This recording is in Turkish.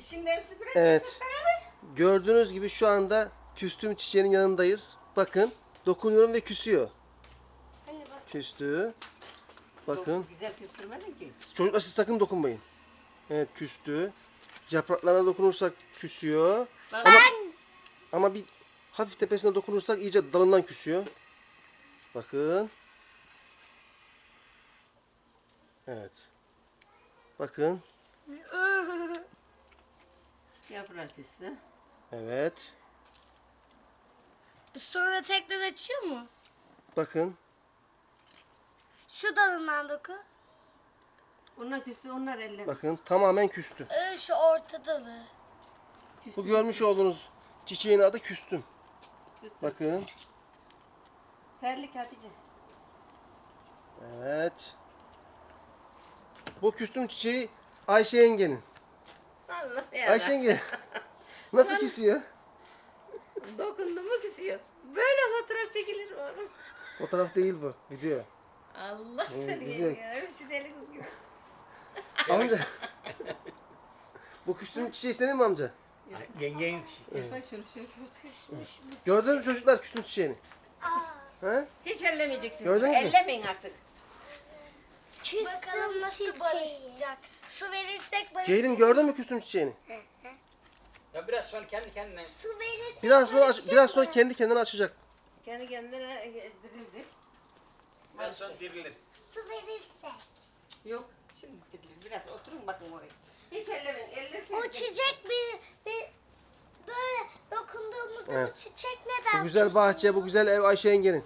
Şimdi hepsi süpürecek. Evet. Beraber. Gördüğünüz gibi şu anda küstüm çiçeğinin yanındayız. Bakın dokunuyorum ve küsüyor. Hani bak. Küstü. Bakın. Çok güzel küstürmedin ki. Çocuklar siz sakın dokunmayın. Evet küstü. Yapraklarına dokunursak küsüyor. Ama, ama bir hafif tepesine dokunursak iyice dalından küsüyor. Bakın. Evet. Bakın. Yaprak üstü. Evet. Sonra tekrar açıyor mu? Bakın. Şu dalından doku. Onlar küstü onlar elleme. Bakın tamamen küstü. Ee, şu orta dalı. Bu görmüş olduğunuz çiçeğin adı küstüm. küstü. Bakın. Terlik Hatice. Evet. Bu küstüm çiçeği Ayşe yengenin. Allah ya. Nasıl küsüyor? Dokundu mu küsüyor. Böyle fotoğraf çekilir mi oğlum? Fotoğraf değil bu. Video. Allah seni biliyorum. ya. Hepsi deli kız gibi. Amca. bu küstüm çiçeği senin mi amca? Şunu şunu. Gördün mü çocuklar küstüm çiçeğini? He? Hiç ellemeyeceksin. Gördünüz mü? Ellemeyin artık. Bakalım nasıl barışacak. Su verirsek barışacak. Ceylin gördün mü küstüm çiçeğini? Ya biraz sonra kendi kendine Su verirsek Biraz sonra aç- barışacak biraz sonra mı? kendi kendine açacak. Kendi kendine dirilecek. biraz sonra dirilir. Su verirsek. Yok. Şimdi dirilir. Biraz oturun bakın oraya. Hiç ellemeyin. Ellerseniz. O çiçek bir, bir böyle dokunduğumuzda Evet. bu çiçek neden Bu güzel bahçe, bu güzel ev Ayşe yengenin.